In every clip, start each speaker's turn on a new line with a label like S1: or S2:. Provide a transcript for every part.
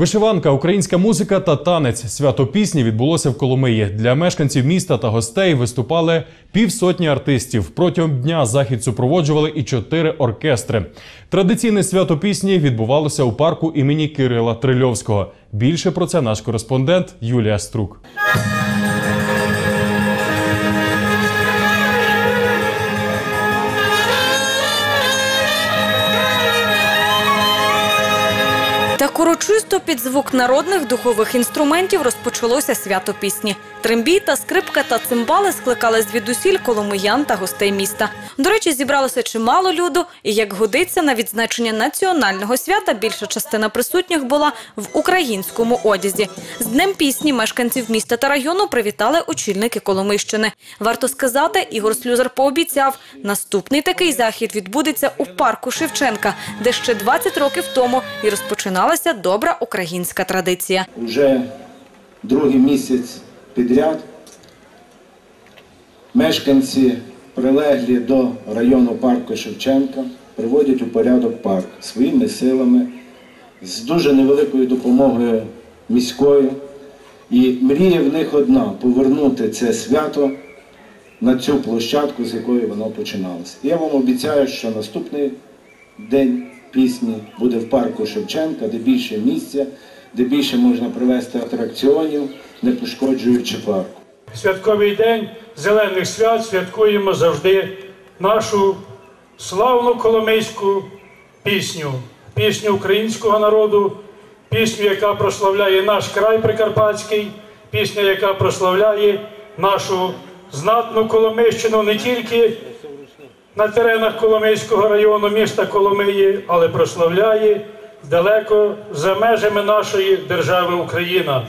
S1: Вишиванка, українська музика та танець. Свято пісні відбулося в Коломиї. Для мешканців міста та гостей виступали півсотні артистів. Протягом дня захід супроводжували і чотири оркестри. Традиційне свято пісні відбувалося у парку імені Кирила Трильовського. Більше про це наш кореспондент Юлія Струк.
S2: Так урочисто під звук народних духових інструментів розпочалося свято пісні. Трембій та скрипка та цимбали скликали звідусіль коломиян та гостей міста. До речі, зібралося чимало люду, і як годиться на відзначення національного свята, більша частина присутніх була в українському одязі. З днем пісні мешканців міста та району привітали очільники Коломийщини. Варто сказати, Ігор Слюзар пообіцяв, наступний такий захід відбудеться у парку Шевченка, де ще 20 років тому і розпочиналася добра українська традиція.
S3: Уже другий місяць підряд мешканці, прилеглі до району парку Шевченка, приводять у порядок парк своїми силами, з дуже невеликою допомогою міською. І мрія в них одна повернути це свято на цю площадку, з якої воно починалося. Я вам обіцяю, що наступний день пісні буде в парку Шевченка, де більше місця, де більше можна провести атракціонів, не пошкоджуючи парку.
S4: Святковий день зелених свят святкуємо завжди нашу славну коломийську пісню, пісню українського народу, пісню, яка прославляє наш край Прикарпатський, пісня, яка прославляє нашу знатну Коломийщину не тільки на теренах Коломийського району міста Коломиї, але прославляє далеко за межами нашої держави Україна.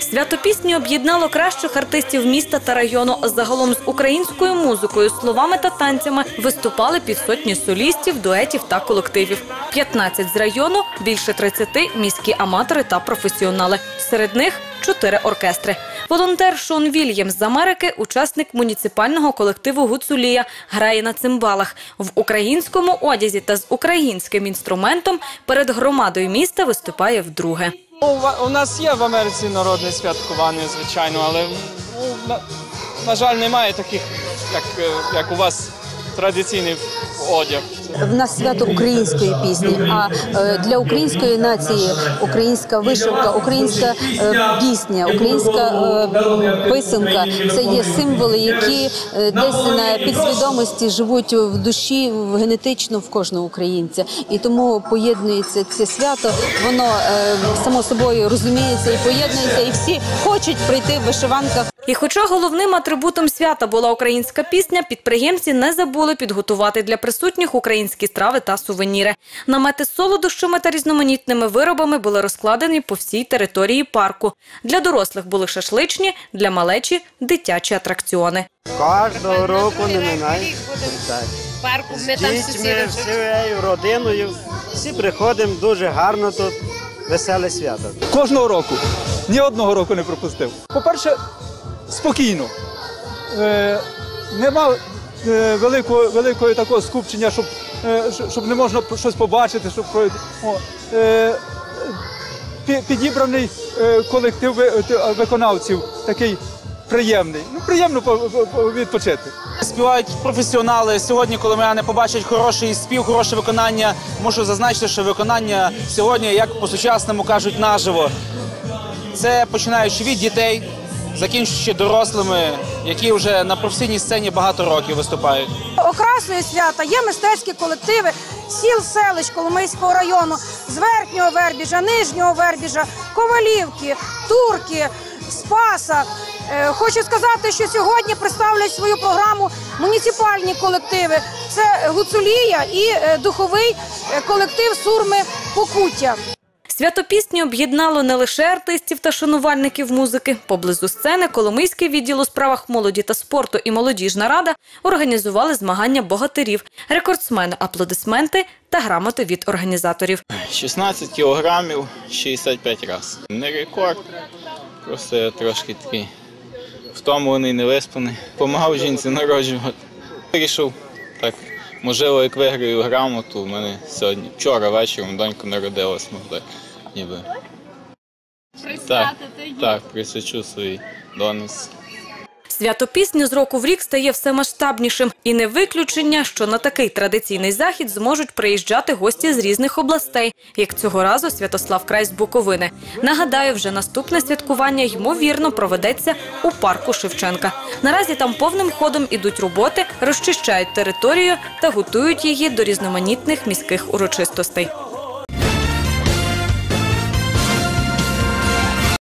S2: Свято пісні об'єднало кращих артистів міста та району. Загалом з українською музикою, словами та танцями виступали півсотні солістів, дуетів та колективів. 15 з району, більше 30 – міські аматори та професіонали. Серед них чотири оркестри. Волонтер Шон Вільямс з Америки, учасник муніципального колективу Гуцулія, грає на цимбалах. В українському одязі та з українським інструментом перед громадою міста виступає вдруге.
S5: У У нас є в Америці народне святкування, звичайно, але ну, на, жаль, немає таких, як, е, як у вас традиційний одяг.
S6: В нас свято української пісні. А е, для української нації українська вишивка, українська е, пісня, українська е, писанка це є символи, які десь на підсвідомості живуть в душі генетично в кожного українця. І тому поєднується це свято. Воно само собою розуміється і поєднується, і всі хочуть прийти в вишиванках.
S2: І хоча головним атрибутом свята була українська пісня, підприємці не забули підготувати для присутніх українські страви та сувеніри. Намети з солодощами та різноманітними виробами були розкладені по всій території парку. Для дорослих були шашличні, для малечі – дитячі атракціони.
S7: Кожного року не минає.
S8: Парку,
S7: З
S8: ми там
S7: всією родиною. Всі приходимо дуже гарно тут. Веселе свято.
S9: Кожного року. Ні одного року не пропустив. По-перше, спокійно. Е, нема е, великого, великого такого скупчення, щоб, е, щоб не можна щось побачити, щоб пройти. О, е, підібраний е, колектив виконавців такий приємний. Ну, приємно по- по- по- відпочити.
S5: Співають професіонали. Сьогодні, коли мене побачать хороший спів, хороше виконання, можу зазначити, що виконання сьогодні, як по-сучасному кажуть, наживо. Це починаючи від дітей, закінчуючи дорослими, які вже на професійній сцені багато років виступають.
S10: Окрасою свята є мистецькі колективи сіл селищ Коломийського району з верхнього вербіжа, нижнього вербіжа, ковалівки, турки, спаса. Е, Хочу сказати, що сьогодні представлять свою програму муніципальні колективи. Це Гуцулія і е, духовий е, колектив Сурми Покуття.
S2: Свято пісні об'єднало не лише артистів та шанувальників музики. Поблизу сцени Коломийський відділ у справах молоді та спорту і молодіжна рада організували змагання богатирів, рекордсмени, аплодисменти та грамоти від організаторів.
S11: 16 кілограмів 65 разів. Не рекорд, просто трошки такий втомлений, невиспаний. Помагав жінці народжувати. Вирішив так, можливо, як виграю грамоту, у мене сьогодні, вчора вечором донька народилась, ну ніби Так, так, присвячу своїй донець.
S2: Свято пісні з року в рік стає все масштабнішим. І не виключення, що на такий традиційний захід зможуть приїжджати гості з різних областей, як цього разу Святослав Край з Буковини. Нагадаю, вже наступне святкування ймовірно проведеться у парку Шевченка. Наразі там повним ходом ідуть роботи, розчищають територію та готують її до різноманітних міських урочистостей.